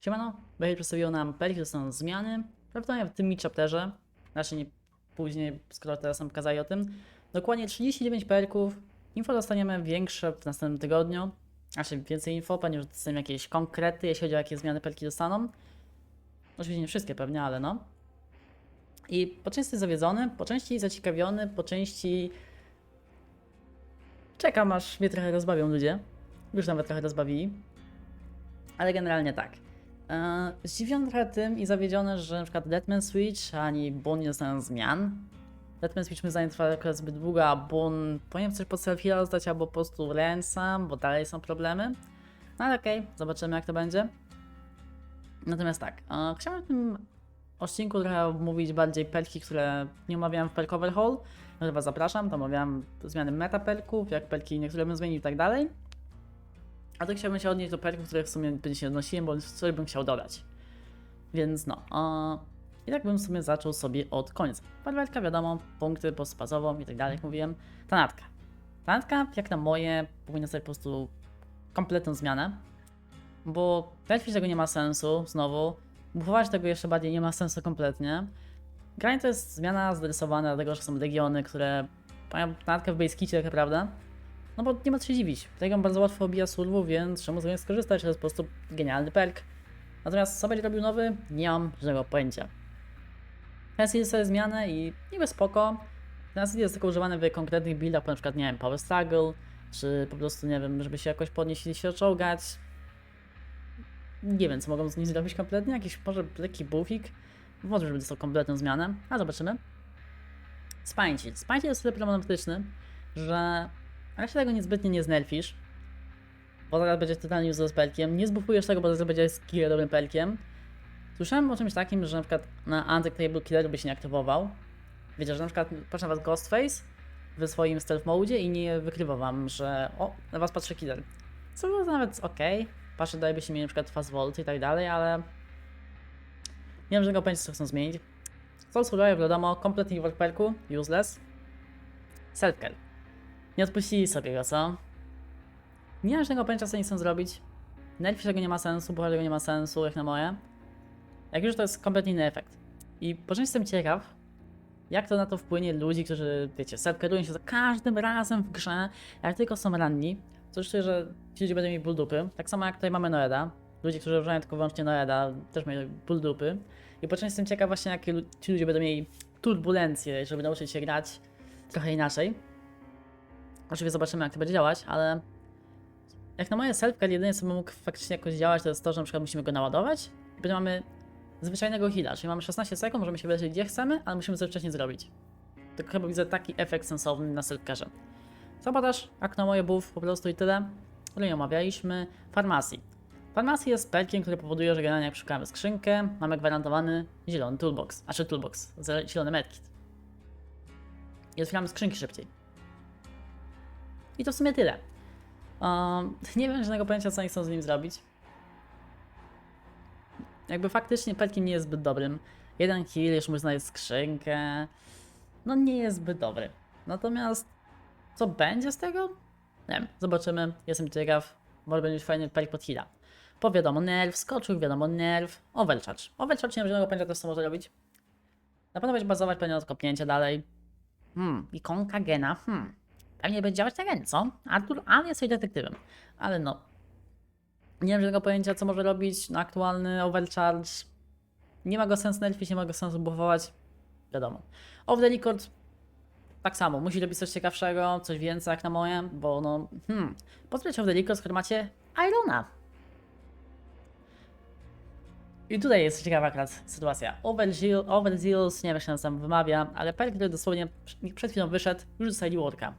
Siemano, Behavior przedstawiło nam perki, to są zmiany, prawdopodobnie w tym chapterze, znaczy nie później, skoro teraz nam pokazali o tym. Dokładnie 39 perków, info dostaniemy większe w następnym tygodniu, znaczy więcej info, ponieważ dostaniemy jakieś konkrety, jeśli chodzi o jakie zmiany perki dostaną. Oczywiście nie wszystkie pewnie, ale no. I po części zawiedzony, po części zaciekawiony, po części czekam aż mnie trochę rozbawią ludzie. Już nawet trochę rozbawili. Ale generalnie tak. Eee, zdziwiony trochę tym i zawiedziony, że na przykład Deadman Switch ani Boon nie dostają zmian. Deadman Switch my zdaniem trwa zbyt długo, a Boon powinien coś pod self rozdać albo po prostu ransom, bo dalej są problemy. No ale okej, zobaczymy jak to będzie. Natomiast tak, e, chciałem w tym odcinku trochę omówić bardziej perki, które nie omawiałem w Perk Overhaul. No Was zapraszam, tam omawiałem zmiany meta perków, jak perki niektóre bym zmienił i tak dalej. A to chciałbym się odnieść do perków, które w sumie będzie się odnosiłem, bo coś bym chciał dodać. Więc no. E, I tak bym w sumie zaczął sobie od końca. Parwetka, wiadomo, punkty postpazową i tak dalej, jak mówiłem. Tanatka. Tanatka, jak na moje, powinna sobie po prostu kompletną zmianę. Bo Redfish tego nie ma sensu, znowu. Bufować tego jeszcze bardziej nie ma sensu kompletnie. Granie to jest zmiana zderysowana, dlatego że są legiony, które mają tanatkę w base kicie tak naprawdę. No bo nie ma co się dziwić. Legion bardzo łatwo obija surwów, więc czemu z niego skorzystać? To jest po prostu genialny perk. Natomiast co będzie robił nowy? Nie mam żadnego pojęcia. Teraz jest sobie zmianę i niby spoko. Teraz jest tylko używany w konkretnych buildach, na przykład, nie wiem, Power Struggle, czy po prostu, nie wiem, żeby się jakoś podnieść i się oczołgać. Nie wiem, co mogą z nim zrobić kompletnie. Jakiś może lekki buffik. Może, żeby dostał kompletną zmianę, a zobaczymy. Spine Spine jest tyle problematyczny, że raczej tego niezbytnie nie znerfisz. Bo zaraz będzie totalnie useless pelkiem. Nie zbufujesz tego, bo zaraz będzie skill dobrym pelkiem. Słyszałem o czymś takim, że na przykład na Undetectable Killer by się nie aktywował. Wiecie, że na przykład patrzę na was Ghostface w swoim stealth mode i nie wykrywa wam, że o, na was patrzy killer. Co było nawet ok. Patrzę, daje się mieć na przykład fast volt i tak dalej, ale nie mam żadnego pojęcia, co chcą zmienić. Soul Survivor, wiadomo, kompletnie w perku, useless. Selfcare. Nie odpuścili sobie go, co? Nie mam żadnego pojęcia, co oni chcą zrobić. Nerfi tego nie ma sensu, bo tego nie ma sensu, jak na moje. Jak już to jest kompletnie inny efekt. I po części jestem ciekaw, jak to na to wpłynie ludzi, którzy, wiecie, selfcarują się za każdym razem w grze, jak tylko są ranni. To czuję, że ci ludzie będą mieli ból dupy. Tak samo jak tutaj mamy Noeda. Ludzie, którzy używają tylko wyłącznie Noeda, też mają ból dupy. I po części jestem ciekaw właśnie, jakie ci ludzie będą mieli turbulencje, żeby nauczyć się grać trochę inaczej. Oczywiście zobaczymy, jak to będzie działać, ale jak na moje selfcare jedynie co by mógł faktycznie jakoś działać, to jest to, że na przykład musimy go naładować i potem mamy zwyczajnego heala, czyli mamy 16 sekund, możemy się wyleczyć gdzie chcemy, ale musimy coś wcześniej zrobić. To chyba widzę taki efekt sensowny na selfcarze. Jak na moje buff, po prostu i tyle. Ale nie omawialiśmy. Farmacji. Farmacji jest perkiem, który powoduje, że generalnie jak szukamy skrzynkę, mamy gwarantowany zielony toolbox, a czy toolbox, zie- zielony medkit. I otwieramy skrzynki szybciej. I to w sumie tyle. Um, nie wiem żadnego pojęcia, co oni chcą z nim zrobić. Jakby faktycznie perkiem nie jest zbyt dobrym. Jeden kill, jeszcze można znaleźć skrzynkę. No nie jest zbyt dobry. Natomiast co będzie z tego? Nie wiem, zobaczymy. Jestem ciekaw. Może będzie fajny perk pod heala. Po wiadomo nerw, skoczył, wiadomo nerw, overcharge. Overcharge nie mam żadnego pojęcia co może robić. Na pewno będzie bazować pewnie od kopnięcia dalej. Hmm, ikonka gena, hmm. Pewnie będzie działać gen, co? Artur, ale jest detektywem. Ale no, nie mam żadnego pojęcia, co może robić na aktualny overcharge. Nie ma go sensu nerfić, nie ma go sensu buffować. Wiadomo. Off the record tak samo, musi robić coś ciekawszego, coś więcej jak na moje, bo no, hmm, pozbyć off the record, skoro macie Irona. I tutaj jest ciekawa akurat sytuacja. Overzeal, Overzeals, nie wiem jak się tam wymawia, ale perk, który dosłownie przed chwilą wyszedł, już dostali worka.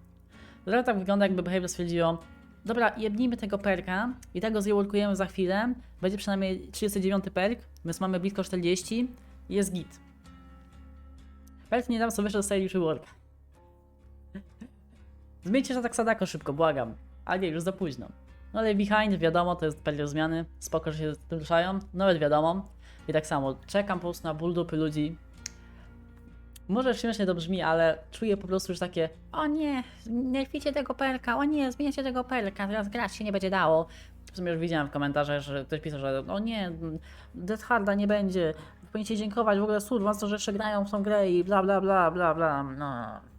Teraz tak wygląda, jakby Behavior stwierdziło, dobra, jebnijmy tego perka i tego zreworkujemy za chwilę, będzie przynajmniej 39 perk, my mamy blisko 40 i jest git. Perk nie dam sobie wyszedł, dostali już reworka. Zmieńcie to tak sadako szybko, błagam. Ale nie, już za późno. No ale behind, wiadomo, to jest periood zmiany. Spoko, że się z ruszają. Nawet wiadomo. I tak samo, czekam po prostu na ból dupy ludzi. Może śmiesznie to brzmi, ale czuję po prostu już takie O nie, nie tego perka, o nie, zmienicie tego perka, teraz grać się nie będzie dało. W sumie już widziałem w komentarzach, że ktoś pisał, że o nie, Death Harda nie będzie, powinniście dziękować, w ogóle słów, was to rzeczy grają w tą grę i bla bla bla bla bla, no.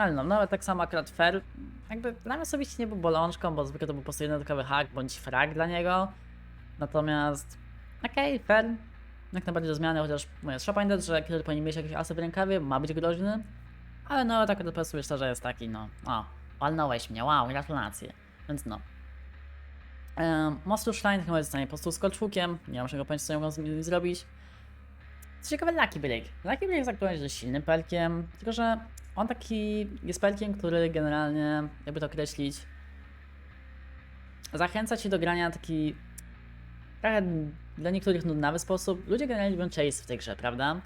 Ale no, nawet tak samo akurat Fer, jakby dla mnie osobiście nie był bolączką, bo zwykle to był po prostu jednostkowy hack bądź frag dla niego. Natomiast, okej, okay, Fer, jak najbardziej do zmiany, chociaż trzeba pamiętać, że killer powinien mieć jakieś asy w rękawie, ma być groźny, ale no tak po prostu myślę, że jest taki, no, o, walnąłeś mnie, wow, gratulacje, więc no. Um, Mostu Shrine chyba zostanie po prostu z kolczłukiem, nie mam czego pojęcia, co mogą z nim zrobić. Co ciekawe, Lucky Break. Lucky Break jest aktualnie silnym pelkiem, tylko że on taki jest pelkiem, który generalnie, jakby to określić, zachęca cię do grania taki trochę dla niektórych nudnawy sposób. Ludzie generalnie lubią chase w tej grze, prawda?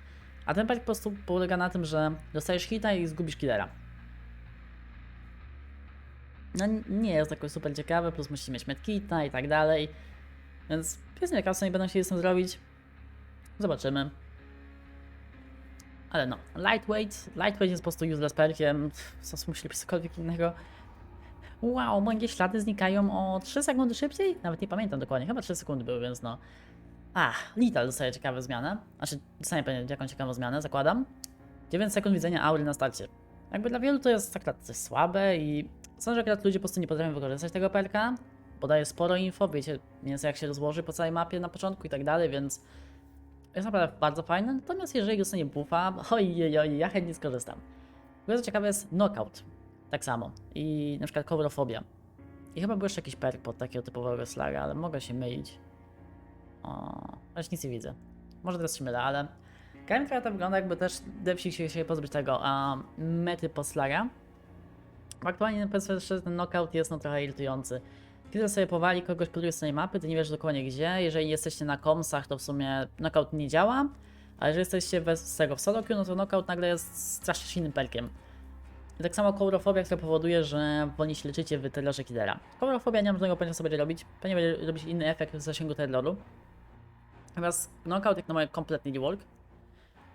A ten pelk po prostu polega na tym, że dostajesz hita i zgubisz killera. No nie jest jakoś super ciekawe, plus musisz mieć medkita i tak dalej. Więc jest ciekaw, co oni będą chcieli z tym zrobić. Zobaczymy. Ale no, lightweight, lightweight jest po prostu useless perkiem, co być cokolwiek innego. Wow, moje ślady znikają o 3 sekundy szybciej? Nawet nie pamiętam dokładnie, chyba 3 sekundy były, więc no. Ach, Lital dostaje ciekawą zmianę. Znaczy, dostanie pewnie jakąś ciekawą zmianę, zakładam. 9 sekund widzenia aury na starcie. Jakby dla wielu to jest akurat coś słabe i sądzę, że akurat ludzie po prostu nie potrafią wykorzystać tego perka. Podaje sporo info, wiecie więcej jak się rozłoży po całej mapie na początku i tak dalej, więc jest naprawdę bardzo fajne. Natomiast jeżeli dostanie buffa, oj, oj, oj, ja chętnie skorzystam. Bardzo ciekawe jest knockout. Tak samo. I na przykład coverofobia. I chyba był jeszcze jakiś perk pod takiego typowego slaga, ale mogę się mylić. O, aż nic nie widzę. Może teraz się mylę, ale Game to wygląda jakby też Devsi się chcieli pozbyć tego a, mety po slaga. Bo Aktualnie że ten knockout jest no trochę irytujący. Kiedy sobie powali kogoś po drugiej stronie mapy, ty nie wiesz dokładnie gdzie. Jeżeli jesteście na komsach, to w sumie knockout nie działa. A jeżeli jesteście bez tego w solo queue, no to knockout nagle jest strasznie silnym perkiem. I tak samo kourofobia, która powoduje, że wolniej się leczycie w terrorze killera. Kourofobia nie mam żadnego pojęcia co będzie robić. Pewnie będzie robić inny efekt w zasięgu terroru. Natomiast knockout jak na moje kompletnie nie work.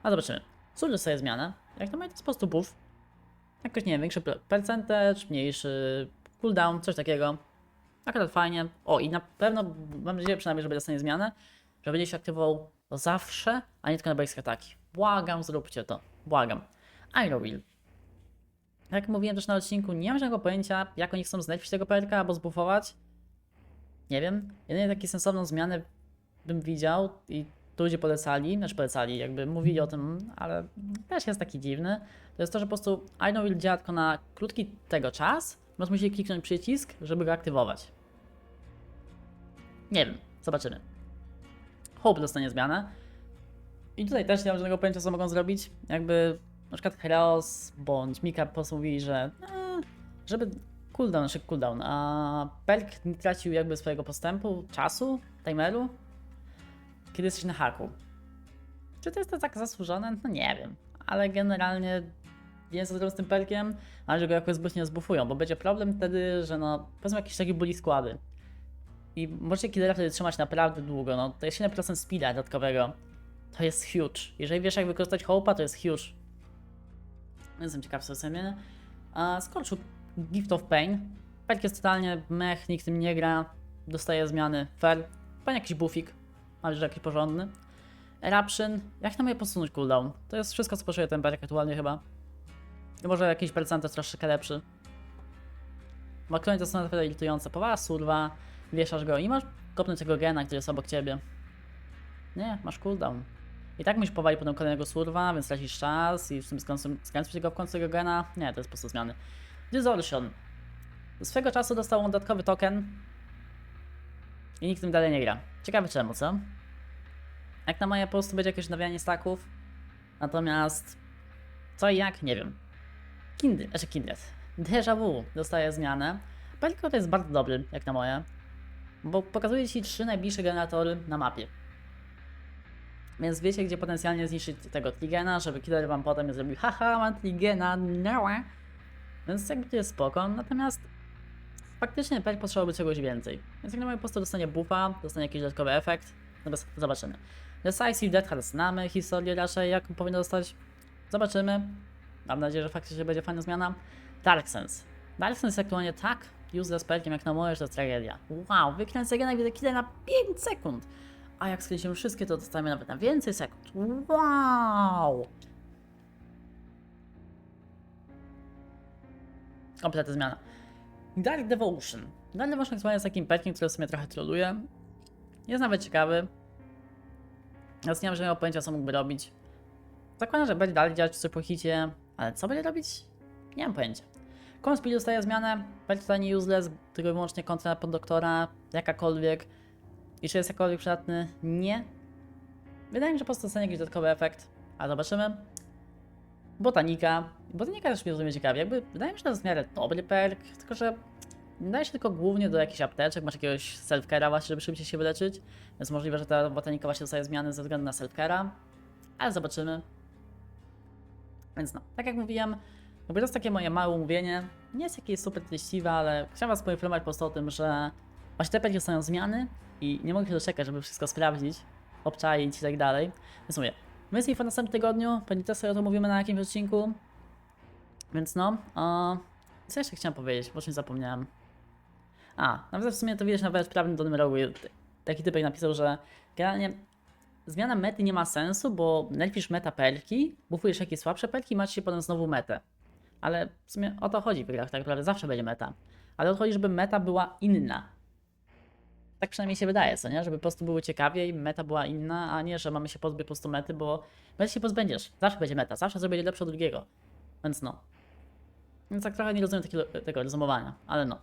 A zobaczymy. Służy sobie zmianę. Jak na moje to jest po prostu buff. Jakoś nie wiem, większy percentage, mniejszy cooldown, coś takiego. Akurat fajnie. O i na pewno, mam nadzieję przynajmniej, że będzie dostanie zmianę, że będzie się aktywował zawsze, a nie tylko na basic ataki. Błagam, zróbcie to. Błagam. Iron Will. Jak mówiłem też na odcinku, nie mam żadnego pojęcia, jak oni chcą znaleźć tego perka albo zbuffować. Nie wiem. Jedynie taką sensowną zmianę bym widział i tu ludzie polecali, znaczy polecali, jakby mówili o tym, ale też jest taki dziwny. To jest to, że po prostu Iron Will działa tylko na krótki tego czas, więc musieli kliknąć przycisk, żeby go aktywować. Nie wiem, zobaczymy. Hope dostanie zmianę. I tutaj też nie mam żadnego pojęcia, co mogą zrobić. Jakby na przykład Heros bądź Mika postanowili, że e, żeby cooldown, znaczy cooldown, a perk nie tracił jakby swojego postępu, czasu, timeru, kiedy jesteś na haku. Czy to jest to tak zasłużone? No nie wiem, ale generalnie nie jestem z tym perkiem, ale że go jakoś zbytnio zbufują, bo będzie problem wtedy, że no, powiedzmy jakieś takie bully składy. I możecie killera wtedy trzymać naprawdę długo, no to jest 7% speeda dodatkowego. To jest huge. Jeżeli wiesz jak wykorzystać hope'a, to jest huge. Jestem ciekaw co sobie. A skończył Gift of Pain. Perk jest totalnie mech, nikt tym nie gra. Dostaje zmiany. Fair. Pewnie jakiś buffik. Ale że jakiś porządny. Eruption. Jak na mnie posunąć cooldown? To jest wszystko co potrzebuje ten perk aktualnie chyba. I może jakiś percentage troszeczkę lepszy. Aktualnie to są naprawdę irytujące. Powala surwa, wieszasz go i masz kopnąć tego gena, który jest obok ciebie. Nie, masz cooldown. I tak musisz powalić potem kolejnego surwa, więc tracisz czas i w sumie skręcić go w końcu tego gena. Nie, to jest po prostu zmiany. Distortion. Swego czasu dostał on dodatkowy token i nikt tym dalej nie gra. Ciekawe czemu, co? Jak na moje po prostu będzie jakieś nawianie staków. Natomiast co i jak, nie wiem. Kindred, znaczy Kindred. Deja Vu dostaje zmianę. Pelko to jest bardzo dobry, jak na moje. Bo pokazuje ci trzy najbliższe generatory na mapie. Więc wiecie, gdzie potencjalnie zniszczyć tego Trigena, żeby killer wam potem nie zrobił haha, mam Trigena, no. Więc jakby to jest spoko, natomiast faktycznie Perk potrzebowałby czegoś więcej. Więc jak na moje po prostu dostanie buffa, dostanie jakiś dodatkowy efekt, bez, zobaczymy. Decisive Death Heart znamy historię raczej, jak powinno dostać. Zobaczymy. Mam nadzieję, że faktycznie będzie fajna zmiana. Dark Sense. Dark Sense jest aktualnie tak useless perkiem jak na moje, że to tragedia. Wow, wykręcę gena widzę na 5 sekund. A jak skręcimy wszystkie, to dostajemy nawet na więcej sekund. Wow! Kompletna zmiana. Dark Devotion. Dark Devotion jest takim perkiem, który w sumie trochę troluje. Jest nawet ciekawy. Teraz nie mam pojęcia, co mógłby robić. Zakładam, że będzie dalej działać przy hicie, ale co będzie robić? Nie mam pojęcia. Conspeed dostaje zmianę, będzie totalnie useless, tylko wyłącznie kontra pod doktora, jakakolwiek. I czy jest jakkolwiek przydatny? Nie. Wydaje mi się, że po prostu dostanie jakiś dodatkowy efekt, ale zobaczymy. Botanika. Botanika też mnie rozumie ciekawie. Jakby wydaje mi się, że to jest w miarę dobry perk, tylko że daje się tylko głównie do jakichś apteczek, masz jakiegoś self-care'a właśnie, żeby szybciej się wyleczyć. Więc możliwe, że ta botanika właśnie dostaje zmiany ze względu na self-care'a, ale zobaczymy. Więc no, tak jak mówiłem, jakby to jest takie moje małe umówienie. Nie jest jakieś super treściwe, ale chciałem was poinformować po prostu o tym, że właśnie te perki dostają zmiany i nie mogę się doczekać, żeby wszystko sprawdzić, obczaić i tak dalej. Więc mówię, my z w następnym tygodniu, pewnie też sobie o tym mówimy na jakimś odcinku. Więc no, o, co jeszcze chciałem powiedzieć, bo czymś zapomniałem. A, nawet w sumie to widać nawet w prawym dolnym rogu. Taki typek napisał, że generalnie zmiana mety nie ma sensu, bo nerfisz meta perki, bufujesz jakieś słabsze perki i masz się potem znowu metę. Ale w sumie o to chodzi w grach, tak naprawdę zawsze będzie meta. Ale o to chodzi, żeby meta była inna. Tak przynajmniej się wydaje, co nie? Żeby po prostu było ciekawiej, meta była inna, a nie, że mamy się pozbyć po prostu mety, bo mety się pozbędziesz. Zawsze będzie meta, zawsze będzie lepsze od drugiego. Więc no. Więc tak trochę nie rozumiem takiego, tego rozumowania, ale no.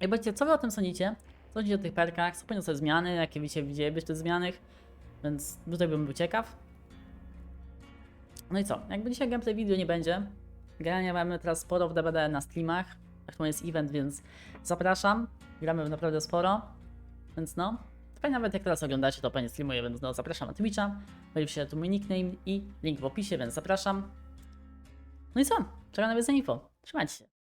I powiedzcie, co wy o tym sądzicie? Co sądzicie o tych perkach? Co poniosły zmiany? Jakie widzicie, widzielibyście tych zmianych? Więc tutaj bym był ciekaw. No i co? Jakby dzisiaj gameplay video nie będzie. Generalnie mamy teraz sporo w DBD na streamach. Aktualnie jest event, więc zapraszam. Gramy naprawdę sporo. Więc no. Pewnie nawet jak teraz oglądacie, to pewnie streamuję, więc no zapraszam na Twitcha. Będzie się tu mój nickname i link w opisie, więc zapraszam. No i co? Czekam na więcej info. Trzymajcie się.